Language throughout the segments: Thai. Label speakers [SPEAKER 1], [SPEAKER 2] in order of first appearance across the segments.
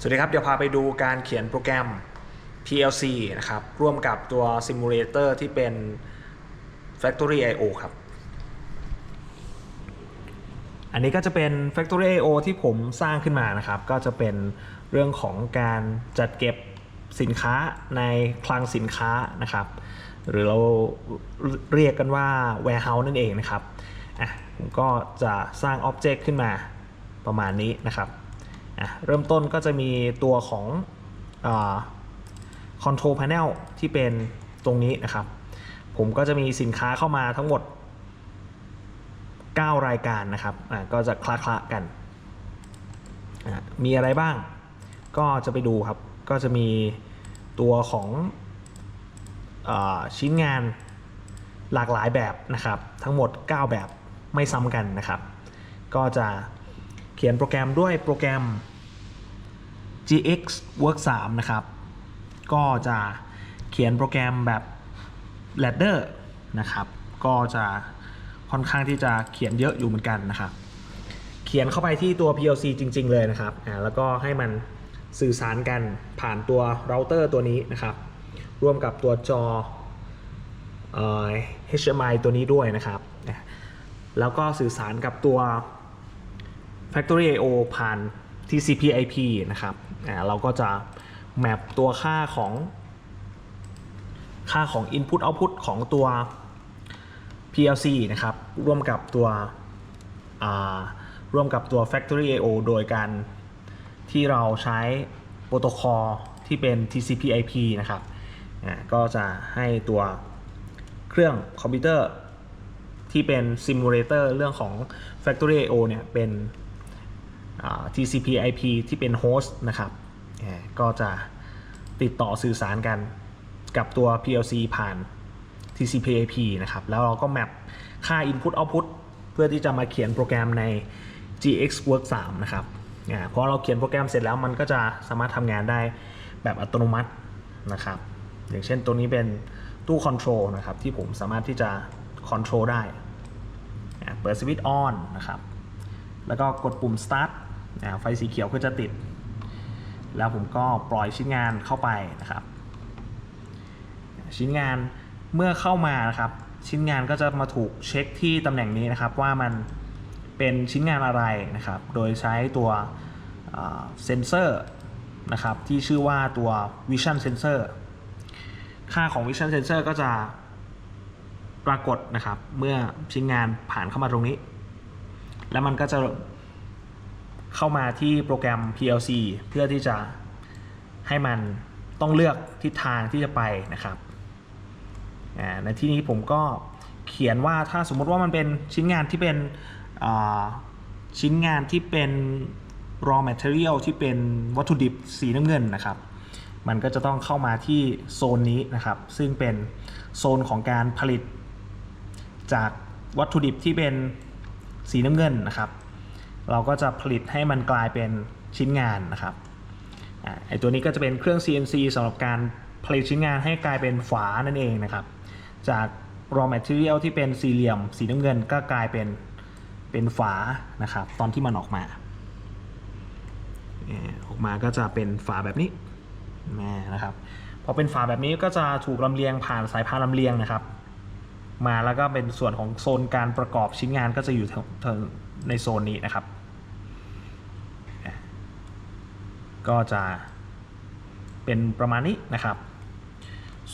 [SPEAKER 1] สวัสดีครับ เดี๋ยวพาไปดูการเขียนโปรแกรม PLC นะครับ ร่วมกับตัว Simulator ที่เป็น Factory I/O ครับ อันนี้ก็จะเป็น Factory I/O ที่ผมสร้างขึ้นมานะครับ ก็จะเป็นเรื่องของการจัดเก็บสินค้าในคลังสินค้านะครับ หรือเราเรียกกันว่า warehouse นั่นเองนะครับอะผมก็จะสร้าง Object ขึ้นมาประมาณนี้นะครับ เริ่มต้นก็จะมีตัวของอ Control Panel ที่เป็นตรงนี้นะครับ ผมก็จะมีสินค้าเข้ามาทั้งหมด 9 รายการนะครับก็จะคละคละกัน มีอะไรบ้าง ก็จะไปดูครับ ก็จะมีตัวของอชิ้นงานหลากหลายแบบนะครับ ทั้งหมด 9 แบบไม่ซ้ำกันนะครับ ก็จะ เขียนโปรแกรมด้วยโปรแกรม GX Work 3 นะครับ ก็จะเขียนโปรแกรมแบบ ladder นะครับ ก็จะค่อนข้างที่จะเขียนเยอะอยู่เหมือนกันนะครับ เขียนเข้าไปที่ตัว PLC จริง ๆ เลยนะครับอ่าแล้วก็ให้มันสื่อสารกันผ่านตัวเราเตอร์ตัวนี้นะครับ ร่วมกับตัวจออ hmi ตัวนี้ด้วยนะครับ แล้วก็สื่อสารกับตัว Factory I/O ผ่าน TCP/IP นะครับอ่าเราก็จะแมปตัวค่าของค่าของ Input Output ของตัว PLC นะครับ ร่วมกับตัวอ่าร่วมกับตัว Factory I/O โดยการที่เราใช้โปรโตคอลที่เป็น TCP/IP นะครับอ่าก็จะให้ตัวเครื่องคอมพิวเตอร์ที่เป็นซิมูเลเตอร์เรื่องของ Factory I/O เนี่ยเป็น TCP/IP ที่เป็นโฮสต์นะครับก็จะติดต่อสื่อสารกันกับตัว PLC ผ่าน TCP/IP นะครับ แล้วเราก็แมปค่า Input Output เพื่อที่จะมาเขียนโปรแกรมใน GX Work 3 นะครับอ่าพอเราเขียนโปรแกรมเสร็จแล้วมันก็จะสามารถทำงานได้แบบอัตโนมัตินะครับ อย่างเช่นตัวนี้เป็นตู้คอนโทรลนะครับ ที่ผมสามารถที่จะคอนโทรลได้ เปิดสวิตช์ออนนะครับ แล้วก็กดปุ่ม start ไฟสีเขียวก็จะติด แล้วผมก็ปล่อยชิ้นงานเข้าไปนะครับ ชิ้นงานเมื่อเข้ามานะครับ ชิ้นงานก็จะมาถูกเช็คที่ตำแหน่งนี้นะครับ ว่ามันเป็นชิ้นงานอะไรนะครับ โดยใช้ตัวเซนเซอร์นะครับที่ชื่อว่าตัว Vision Sensor ค่าของ Vision Sensor ก็จะปรากฏนะครับ เมื่อชิ้นงานผ่านเข้ามาตรงนี้ แล้วมันก็จะ เข้ามาที่โปรแกรม PLC เพื่อที่จะให้มันต้องเลือกทิศทางที่จะไปนะครับในที่นี้ผมก็เขียนว่าถ้าสมมติว่ามันเป็นชิ้นงานที่เป็นชิ้นงานที่เป็น raw material ที่เป็นวัตถุดิบสีน้ำเงินนะครับ มันก็จะต้องเข้ามาที่โซนนี้นะครับ ซึ่งเป็นโซนของการผลิตจากวัตถุดิบที่เป็นสีน้ำเงินนะครับ เราก็จะผลิตให้มันกลายเป็นชิ้นงานนะครับอไอตัวนี้ก็จะเป็นเครื่อง CNC สำหรับการผลิตชิ้นงานให้กลายเป็นฝานั่นเองนะครับ จาก raw material ที่เป็นสี่เหลี่ยม สีน้ำเงินก็กลายเป็นเป็นฝานะครับ ตอนที่มันออกมา ออกมาก็จะเป็นฝาแบบนี้แม่นะครับพอเป็นฝาแบบนี้ก็จะถูกลำเลียงผ่านสายพานลำเลียงนะครับ มาแล้วก็เป็นส่วนของโซนการประกอบชิ้นงานก็จะอยู่ในโซนนี้นะครับ ก็จะเป็นประมาณนี้นะครับ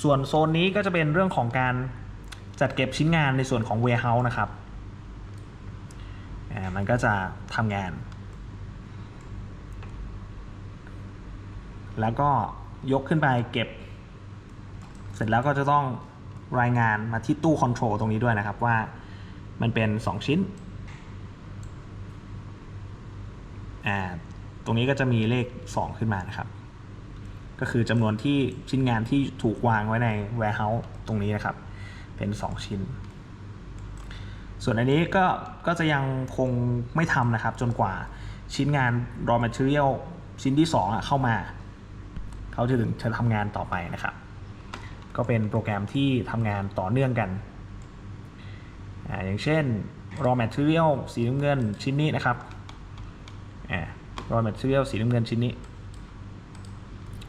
[SPEAKER 1] ส่วนโซนนี้ก็จะเป็นเรื่องของการจัดเก็บชิ้นงานในส่วนของ warehouse นะครับ มันก็จะทำงาน แล้วก็ยกขึ้นไปเก็บ เสร็จแล้วก็จะต้องรายงานมาที่ตู้คอนโทรลตรงนี้ด้วยนะครับว่ามันเป็น 2 ชิ้นอ่า ตรงนี้ก็จะมีเลข 2 ขึ้นมานะครับ ก็คือจำนวนที่ชิ้นงานที่ถูกวางไว้ใน warehouse ตรงนี้นะครับ เป็น 2 ชิ้น ส่วนอันนี้ก็ก็จะยังคงไม่ทำนะครับ จนกว่าชิ้นงาน raw material ชิ้นที่2อะเข้ามา เขาจะถึงจะทำงานต่อไปนะครับ ก็เป็นโปรแกรมที่ทำงานต่อเนื่องกันอาอย่างเช่น raw material สีน้ำเงินชิ้นนี้นะครับ raw material สีน้ำเงินชิ้นนี้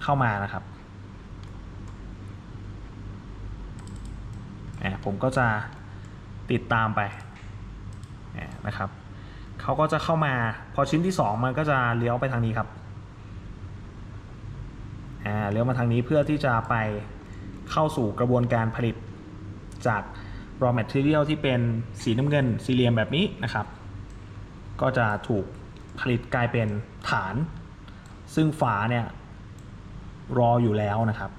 [SPEAKER 1] เข้ามานะครับผมก็จะติดตามไปนะครับเขาก็จะเข้ามาพอชิ้นที่ 2 มันก็จะเลี้ยวไปทางนี้ครับเลี้ยวมาทางนี้เพื่อที่จะไปเข้าสู่กระบวนการผลิตจาก raw material ที่เป็นสีน้ำเงินสี่เหลี่ยมแบบนี้นะครับ ก็จะถูก ผลิตกลายเป็นฐาน ซึ่งฝาเนี่ยรออยู่แล้วนะครับ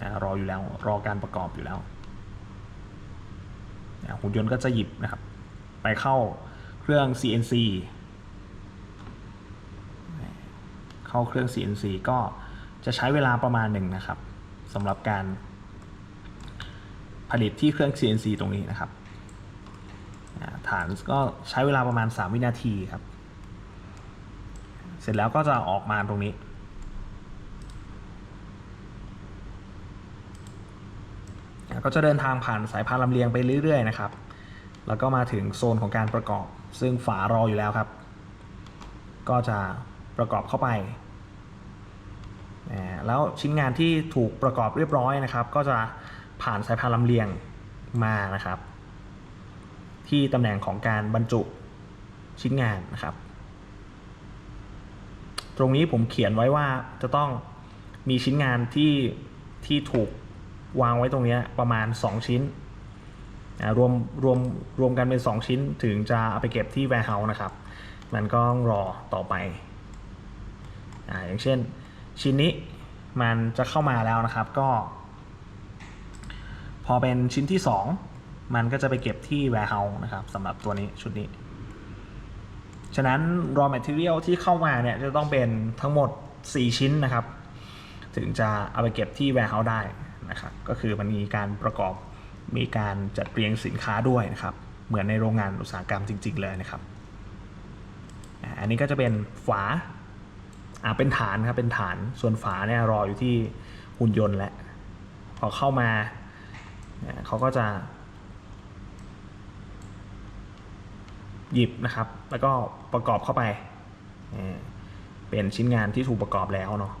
[SPEAKER 1] นะรออยู่แล้วรอการประกอบอยู่แล้วนะหุ่นยนต์ก็จะหยิบนะครับ ไปเข้าเครื่อง CNC เข้าเครื่อง CNC ก็จะใช้เวลาประมาณหนึ่งนะครับสำหรับการผลิตที่เครื่อง CNC ตรงนี้นะครับฐานก็ใช้เวลาประมาณ 3 วินาทีครับ เสร็จแล้วก็จะออกมาตรงนี้ ก็จะเดินทางผ่านสายพานลำเลียงไปเรื่อยๆนะครับ แล้วก็มาถึงโซนของการประกอบ ซึ่งฝารออยู่แล้วครับ ก็จะประกอบเข้าไป แล้วชิ้นงานที่ถูกประกอบเรียบร้อยนะครับ ก็จะผ่านสายพานลำเลียงมานะครับ ที่ตำแหน่งของการบรรจุชิ้นงานนะครับ ตรงนี้ผมเขียนไว้ว่าจะต้องมีชิ้นงานที่ที่ถูกวางไว้ตรงนี้ประมาณ 2 ชิ้นรวมรวมรวมกันเป็น 2 ชิ้นถึงจะเอาไปเก็บที่ warehouse นะครับ มันก็ต้องรอต่อไปออย่างเช่น ชิ้นนี้มันจะเข้ามาแล้วนะครับก็ พอเป็นชิ้นที่ 2 มันก็จะไปเก็บที่ warehouse นะครับสำหรับตัวนี้ชุดนี้ ฉะนั้น raw material ที่เข้ามาเนี่ยจะต้องเป็นทั้งหมด 4 ชิ้นนะครับ ถึงจะเอาไปเก็บที่ warehouse ได้นะครับก็คือมันมีการประกอบมีการจัดเรียงสินค้าด้วยนะครับ เหมือนในโรงงานอุตสาหกรรมจริง ๆ เลยนะครับ อันนี้ก็จะเป็นฝาอ่าเป็นฐานครับเป็นฐานส่วนฝาเนี่ยรออยู่ที่หุ่นยนต์แล้วพอเข้ามาอ่าเขาก็จะ หยิบนะครับ แล้วก็ประกอบเข้าไป เป็นชิ้นงานที่ถูกประกอบแล้วเนาะ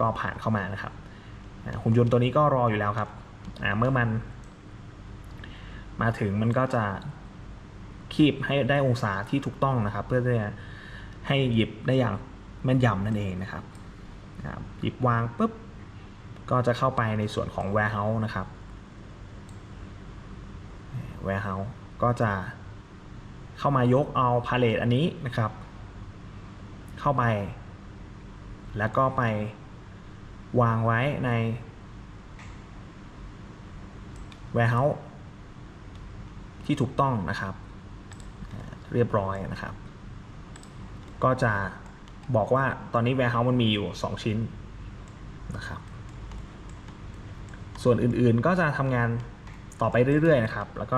[SPEAKER 1] ก็ผ่านเข้ามานะครับหุ่นยนต์ตัวนี้ก็รออยู่แล้วครับเมื่อมัน มาถึงมันก็จะคีบให้ได้องศาที่ถูกต้องนะครับ เพื่อที่จะให้หยิบได้อย่างแม่นยำนั่นเองนะครับ หยิบวางปุ๊บ ก็จะเข้าไปในส่วนของ warehouse นะครับ warehouse ก็จะ เข้ามายกเอาพาเลตอันนี้นะครับ เข้าไป แล้วก็ไปวางไว้ใน warehouse ที่ถูกต้องนะครับ เรียบร้อยนะครับ ก็จะบอกว่าตอนนี้ warehouse มันมีอยู่ 2 ชิ้นนะครับ ส่วนอื่นๆก็จะทำงานต่อไปเรื่อยๆนะครับ แล้วก็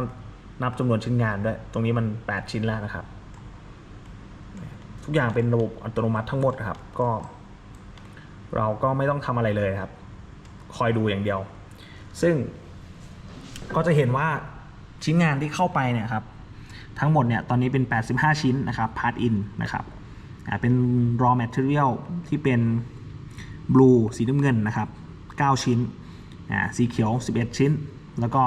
[SPEAKER 1] นับจำนวนชิ้นงานด้วย ตรงนี้มัน 8 ชิ้นแล้วนะครับ ทุกอย่างเป็นระบบอัตโนมัติทั้งหมดนะครับ ก็ เราก็ไม่ต้องทำอะไรเลยครับ คอยดูอย่างเดียว ซึ่งก็จะเห็นว่าชิ้นงานที่เข้าไปเนี่ยครับ ทั้งหมดเนี่ยตอนนี้เป็น 85 ชิ้นนะครับ part in นะครับอ่าเป็น raw material ที่เป็น blue สีน้ำเงินนะครับ 9 ชิ้นอ่าสีเขียว 11 ชิ้น แล้วก็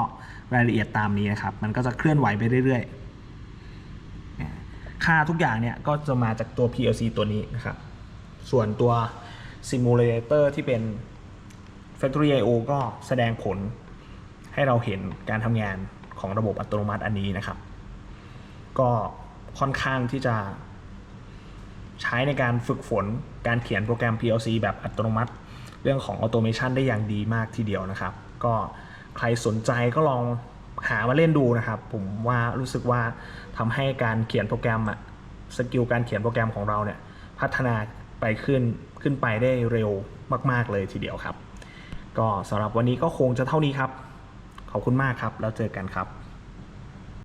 [SPEAKER 1] รายละเอียดตามนี้นะครับ มันก็จะเคลื่อนไหวไปเรื่อยๆ ค่าทุกอย่างเนี่ยก็จะมาจากตัว PLC ตัวนี้นะครับ ส่วนตัว simulator ที่เป็น Factory I/O ก็แสดงผลให้เราเห็นการทำงานของระบบอัตโนมัติอันนี้นะครับ ก็ค่อนข้างที่จะใช้ในการฝึกฝนการเขียนโปรแกรม PLC แบบอัตโนมัติ เรื่องของ Automation ได้อย่างดีมากทีเดียวนะครับ ก็ ใครสนใจก็ลองหามาเล่นดูนะครับ ผมว่ารู้สึกว่าทำให้การเขียนโปรแกรมอะสกิลการเขียนโปรแกรมของเราเนี่ยพัฒนาไปขึ้นขึ้นไปได้เร็วมาก ๆ เลยทีเดียวครับ ก็สำหรับวันนี้ก็คงจะเท่านี้ครับ ขอบคุณมากครับ แล้วเจอกันครับ